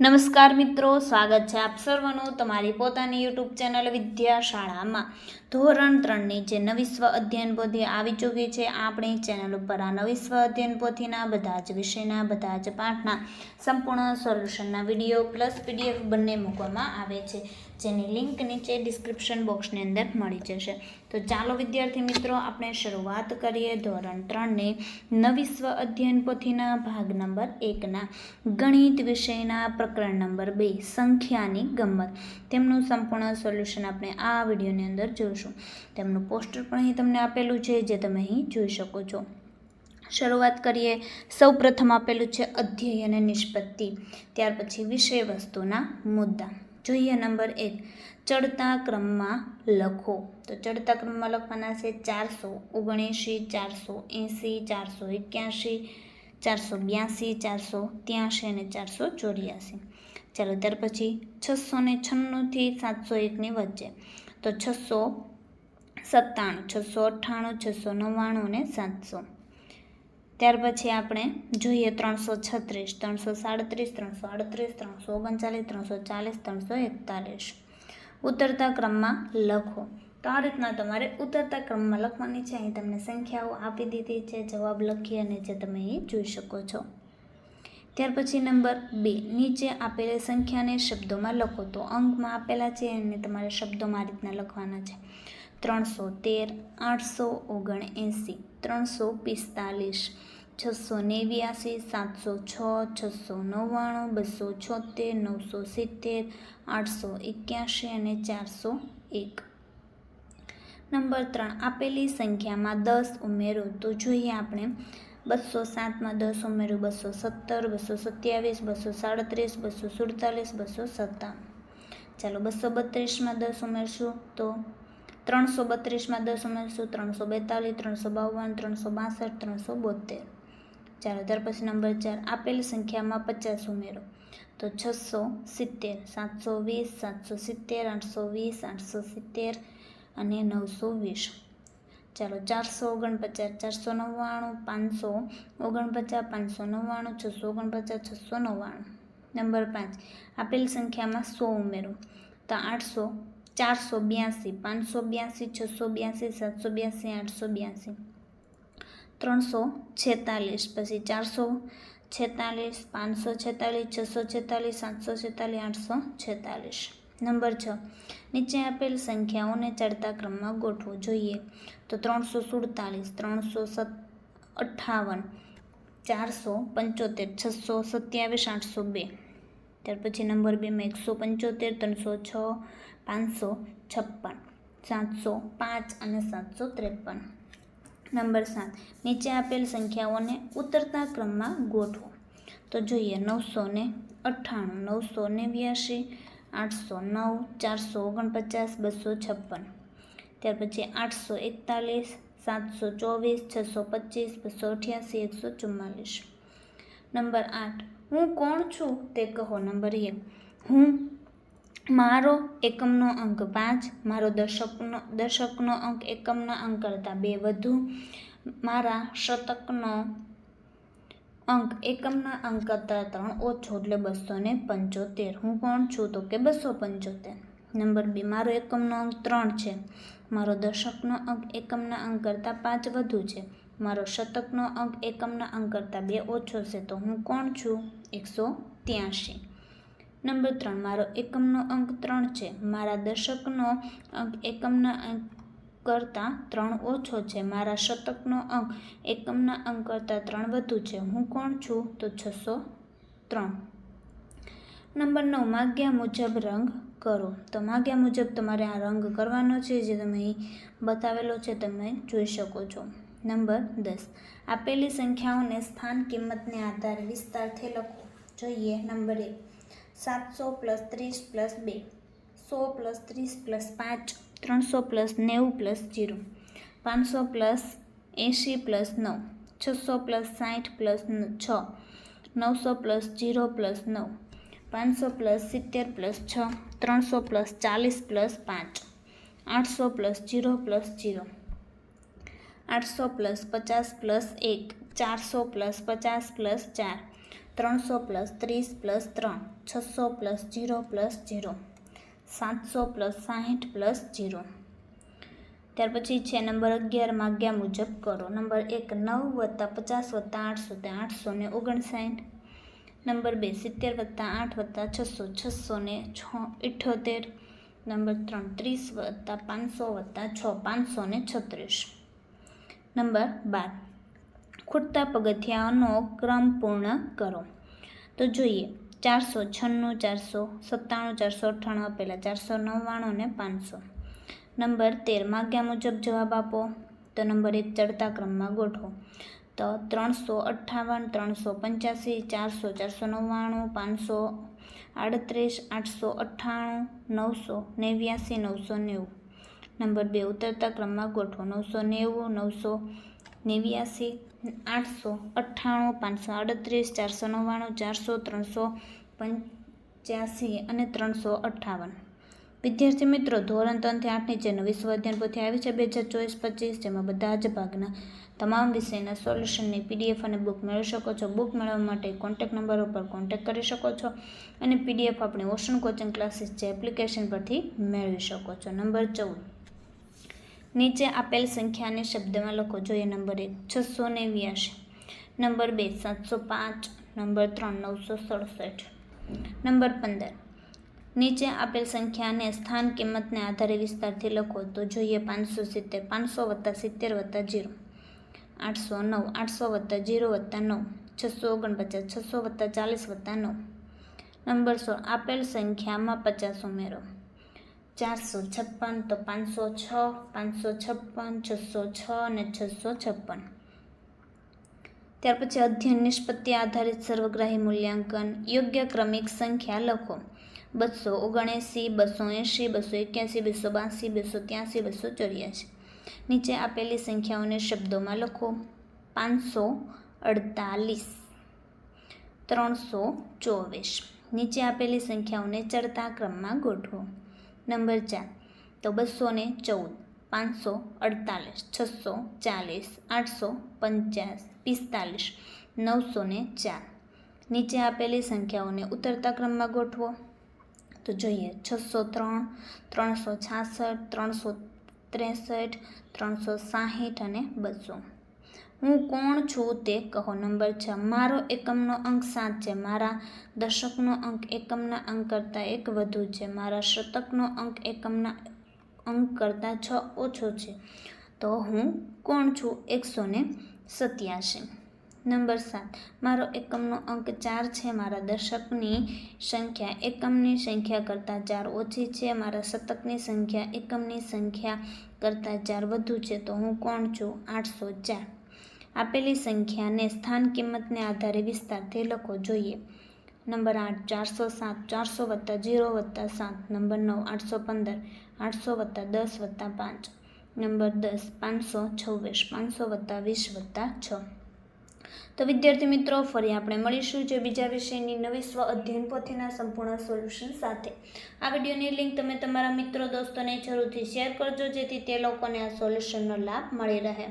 નમસ્કાર મિત્રો, સ્વાગત છે આપ સર્વનું તમારી પોતાની યુટ્યુબ ચેનલ વિદ્યાશાળામાં. ધોરણ ત્રણની જે નવી સ્વ અધ્યયન પોથી આવી ચૂકી છે, આપણી ચેનલ ઉપર આ નવી સ્વ અધ્યયન પોથીના બધા જ વિષયના, બધા જ પાઠના સંપૂર્ણ સોલ્યુશનના વીડિયો પ્લસ પીડીએફ બંને મૂકવામાં આવે છે. જેની લિંક નીચે ડિસ્ક્રિપ્શન બોક્સની અંદર મળી જશે. તો ચાલો વિદ્યાર્થી મિત્રો, આપણે શરૂઆત કરીએ ધોરણ ત્રણની. નવી સ્વ અધ્યયન પોથીના ભાગ નંબર એકના ગણિત વિષયના પ્રકરણ નંબર બે, સંખ્યાની ગમત. તેમનું સંપૂર્ણ સોલ્યુશન આપણે આ વિડીયોની અંદર જોઈશું. તેમનું પોસ્ટર પણ અહીં તમને આપેલું છે, જે તમે અહીં જોઈ શકો છો. શરૂઆત કરીએ. સૌ પ્રથમ આપેલું છે અધ્યય અને નિષ્પત્તિ. ત્યાર પછી વિષય વસ્તુના મુદ્દા. જોઈએ નંબર એક. ચડતા ક્રમમાં લખો. તો ચડતા ક્રમમાં લખવાના છે ચારસો ઓગણએંશી, ચારસો એંસી ચારસો એક્યાસી ચારસો બ્યાસી ચારસો ત્યાંશી અને ચારસો ચોર્યાસી ચાલો ત્યાર પછી છસો ને છન્નુંથી સાતસો એકની વચ્ચે. તો છસો સત્તાણું, છસો અઠ્ઠાણું, છસો નવ્વાણું અને સાતસો. ત્યાર પછી આપણે જોઈએ ત્રણસો છત્રીસ, ત્રણસો સાડત્રીસ, ત્રણસો અડત્રીસ ત્રણસો ઓગણચાલીસ, ત્રણસો ચાલીસ, ત્રણસો એકતાલીસ. ઉતરતા ક્રમમાં લખો. તો આ રીતના તમારે ઉતરતા ક્રમમાં લખવાની છે. અહીં તમને સંખ્યાઓ આપી દીધી છે, જવાબ લખી અને જે તમે અહીં જોઈ શકો છો. ત્યાર પછી નંબર બે, નીચે આપેલી સંખ્યાને શબ્દોમાં લખો. તો અંકમાં આપેલા છે અને તમારે શબ્દોમાં આ રીતના લખવાના છે. ત્રણસો તેર આઠસો ઓગણએંસી, ત્રણસો પિસ્તાલીસ, છસો નેવ્યાસી, સાતસો છ, છસો નવ્વાણું, બસો છોતેર, નવસો સિત્તેર, આઠસો એક્યાસી અને ચારસો એક. નંબર ત્રણ, આપેલી સંખ્યામાં દસ ઉમેરો. તો જોઈએ આપણે. બસો સાતમાં દસ ઉમેરો. બસો સત્તર, બસો સત્યાવીસ, બસો સાડત્રીસ, બસો સુડતાલીસ, બસો સત્તાણું. ચાલો બસો બત્રીસમાં દસ ઉમેરશું તો ત્રણસો બત્રીસમાં દસ ઉમેરશું ત્રણસો બેતાલીસ, ત્રણસો બાવન, ત્રણસો બાસઠ, ત્રણસો બોતેર ચાલો, ત્યાર પછી નંબર ચાર. આપેલ સંખ્યામાં પચાસ ઉમેરો. તો છસો સિત્તેર, સાતસો વીસ, સાતસો સિત્તેર, આઠસો વીસ, આઠસો સિત્તેર અને નવસો વીસ. ચાલો, ચારસો ઓગણપચાસ, ચારસો નવ્વાણું, પાંચસો ઓગણપચાસ, પાંચસો નવ્વાણું, છસો ઓગણપચાસ, છસો નવ્વાણું. નંબર પાંચ. આપેલ સંખ્યામાં સો ઉમેરો. તો આઠસો ચારસો બ્યાસી, પાંચસો બ્યાસી, છસો બ્યાસી, સાતસો બ્યાસી, આઠસો બ્યાસી, ત્રણસો છેતાલીસ, પછી ચારસો છેતાલીસ, પાંચસો છેતાલીસ, છસો છેતાલીસ, સાતસો છેતાલીસ, આઠસો છેતાલીસ. નંબર છ. નીચે આપેલ સંખ્યાઓને ચડતા ક્રમમાં ગોઠવો જોઈએ. તો ત્રણસો સુડતાલીસ, ત્રણસો સત અઠ્ઠાવન ચારસો પંચોતેર, છસો સત્યાવીસ, આઠસો બે. ત્યાર પછી નંબર બેમાં એકસો પંચોતેર, ત્રણસો છ પાંચસો છપ્પન, સાતસો પાંચ અને સાતસો ત્રેપન. નંબર સાત, નીચે આપેલ સંખ્યાઓને ઉતરતા ક્રમમાં ગોઠવો. તો જોઈએ, નવસો ને અઠ્ઠાણું, નવસો નેવ્યાસી આઠસો નવ, ચારસો ઓગણપચાસ, બસો છપ્પન. ત્યાર પછી આઠસો એકતાલીસ, સાતસો ચોવીસ, છસો પચીસ, બસો અઠ્યાસી, એકસો ચુમ્માલીસ. નંબર આઠ, હું કોણ છું? તે કહો નંબર એક. હું મારો એકમનો અંક પાંચ, મારો દશકનો દશકનો અંક એકમના અંક કરતાં બે વધુ. મારા શતકનો અંક એકમના અંક કરતાં ત્રણ ઓછો, એટલે બસો ને પંચોતેર. હું કોણ છું તો કે બસો પંચોતેર. નંબર બે, મારો એકમનો અંક ત્રણ છે. મારો દશકનો અંક એકમના અંક કરતાં પાંચ વધુ છે. મારો શતકનો અંક એકમના અંક કરતાં બે ઓછો છે તો હું કોણ છું? એકસો ત્યાંશી. નંબર ત્રણ, મારો એકમનો અંક ત્રણ છે. મારા દશકનો અંક એકમના અંક કરતાં ત્રણ ઓછો છે. મારા શતકનો અંક એકમના અંક કરતાં ત્રણ વધુ છે. હું કોણ છું? તો છસો ત્રણ. નંબર નવ, માગ્યા મુજબ રંગ કરો. તો માગ્યા મુજબ તમારે આ રંગ કરવાનો છે જે તમે અહીં બતાવેલો છે, તમે જોઈ શકો છો. નંબર દસ, આપેલી સંખ્યાઓને સ્થાન કિંમતને આધારે વિસ્તારથી લખો. જોઈએ, નંબર એક. સાતસો પ્લસ ત્રીસ પ્લસ બે, સો પ્લસ ત્રીસ પ્લસ પાંચ, ત્રણસો પ્લસ નેવું પ્લસ જીરો, પાંચસો પ્લસ એંશી પ્લસ નવ, છસો પ્લસ સાઠ પ્લસ છ, નવસો પ્લસ જીરો પ્લસ નવ, પાંચસો પ્લસ સિત્તેર પ્લસ છ, ત્રણસો પ્લસ ચાલીસ પ્લસ પાંચ, આઠસો પ્લસ જીરો પ્લસ જીરો, આઠસો પ્લસ પચાસ પ્લસ એક, ચારસો પ્લસ પચાસ પ્લસ ચાર ત્રણસો પ્લસ ત્રીસ પ્લસ ત્રણ, છસો પ્લસ જીરો પ્લસ જીરો, સાતસો પ્લસ સાહીઠ પ્લસ જીરો. ત્યાર પછી છે નંબર અગિયાર માગ્યા મુજબ કરો. નંબર એક નવ વત્તા પચાસ વત્તા આઠસો તે આઠસો ને ઓગણસાઠ. નંબર બે સિત્તેર વત્તા આઠ વત્તા છસો છસો ને છ ઇઠ્ઠોતેર નંબર ત્રણ ત્રીસ વત્તા પાંચસો વત્તા છ, પાંચસો ને છત્રીસ. નંબર બાર ખૂટતા પગથિયાનો ક્રમ પૂર્ણ કરો. તો જોઈએ, ચારસો છન્નું, ચારસો સત્તાણું, ચારસો અઠ્ઠાણું આપેલા, ચારસો નવ્વાણું અને પાંચસો. નંબર તેર, માગ્યા મુજબ જવાબ આપો. તો નંબર એક, ચડતા ક્રમમાં ગોઠવો. તો ત્રણસો અઠ્ઠાવન, ત્રણસો પંચ્યાસી, ચારસો ચારસો નવ્વાણું, પાંચસો આડત્રીસ, આઠસો અઠ્ઠાણું, નવસો નેવ્યાસી, નવસો નેવું. નંબર બે, ઉતરતા ક્રમમાં ગોઠવો. નવસો નેવું, નવસો નેવ્યાસી આઠસો અઠ્ઠાણું, પાંચસો આડત્રીસ, ચારસો નવ્વાણું, ચારસો ત્રણસો પંચ્યાસી અને ત્રણસો અઠ્ઠાવન. વિદ્યાર્થી મિત્રો, ધોરણ ત્રણથી આઠની જે નવી સ્વાધ્યાયન પોથી આવી છે, બે હજાર ચોવીસ પચીસ, જેમાં બધા જ ભાગના તમામ વિષયના સોલ્યુશનની પીડીએફ અને બુક મેળવી શકો છો. બુક મેળવવા માટે કોન્ટેક નંબર ઉપર કોન્ટેક કરી શકો છો અને પીડીએફ આપણી ઓશન કોચિંગ ક્લાસીસ જે એપ્લિકેશન પરથી મેળવી શકો છો. નંબર ચૌદ. નીચે આપેલ સંખ્યાને શબ્દમાં લખો. જોઈએ નંબર એક છસો નેવ્યાસી નંબર બે સાતસો પાંચ, નંબર ત્રણ નવસો સડસઠ, નંબર પંદર. નીચે આપેલ સંખ્યાને સ્થાન કિંમતને આધારે વિસ્તારથી લખો. તો જોઈએ પાંચસો સિત્તેર, પાંચસો વત્તા સિત્તેર વત્તા જીરો, આઠસો નવ, આઠસો વત્તા જીરો વત્તા નવ, છસો ઓગણપચાસ, છસો વત્તા ચાલીસ વત્તા નવ. નંબર સોળ, આપેલ સંખ્યામાં પચાસ ઉમેરો. ચારસો છપ્પન તો પાંચસો છ, પાંચસો છપ્પન, છસો છ અને છસો છપ્પન. ત્યાર પછી અધ્યયન નિષ્પત્તિ આધારિત સર્વગ્રાહી મૂલ્યાંકન. યોગ્ય ક્રમિક સંખ્યા લખો. બસો ઓગણએંસી, બસો એંશી, બસો એક્યાસી, બસો બાંસી, બસો ત્યાંસી, બસો ચોર્યાસી. નીચે આપેલી સંખ્યાઓને શબ્દોમાં લખો. પાંચસો અડતાલીસ. ત્રણસો ચોવીસ. નીચે આપેલી સંખ્યાઓને ચડતા ક્રમમાં ગોઠવો. નંબર ચાર. તો બસો ને ચૌદ, પાંચસો અડતાલીસ, છસો ચાલીસ, આઠસો પંચાસ, પિસ્તાલીસ, નવસો ને ચાર. નીચે આપેલી સંખ્યાઓને ઉતરતા ક્રમમાં ગોઠવો. તો જોઈએ, છસો ત્રણ, ત્રણસો છાસઠ, ત્રણસો ત્રેસઠ, ત્રણસો સાહીઠ અને બસો. હું કોણ છું તે કહો. નંબર છ. મારો એકમનો અંક સાત છે. મારા દશકનો અંક એકમના અંક કરતાં એક વધુ છે. મારા શતકનો અંક એકમના અંક કરતાં છ ઓછો છે. તો હું કોણ છું? એકસો ને સત્યાસી નંબર સાત. મારો એકમનો અંક ચાર છે. મારા દશકની સંખ્યા એકમની સંખ્યા કરતાં ચાર ઓછી છે. મારા શતકની સંખ્યા એકમની સંખ્યા કરતાં ચાર વધુ છે. તો હું કોણ છું? આઠસો ચાર. આપેલી સંખ્યાને સ્થાન કિંમતને આધારે વિસ્તારથી લખો જોઈએ. નંબર આઠ, ચારસો સાત, ચારસો વત્તા જીરો વત્તા સાત. નંબર નવ, આઠસો પંદર, આઠસો વત્તા દસ વત્તા પાંચ. નંબર દસ, પાંચસો છવ્વીસ, પાંચસો વત્તા વીસ વત્તા છ. તો વિદ્યાર્થી મિત્રો, ફરી આપણે મળીશું જે બીજા વિષયની નવી સ્વ અધ્યયન પોથીના સંપૂર્ણ સોલ્યુશન સાથે. આ વિડીયોની લિંક તમે તમારા મિત્રો, દોસ્તોને જરૂરથી શેર કરજો, જેથી તે લોકોને આ સોલ્યુશનનો લાભ મળી રહે.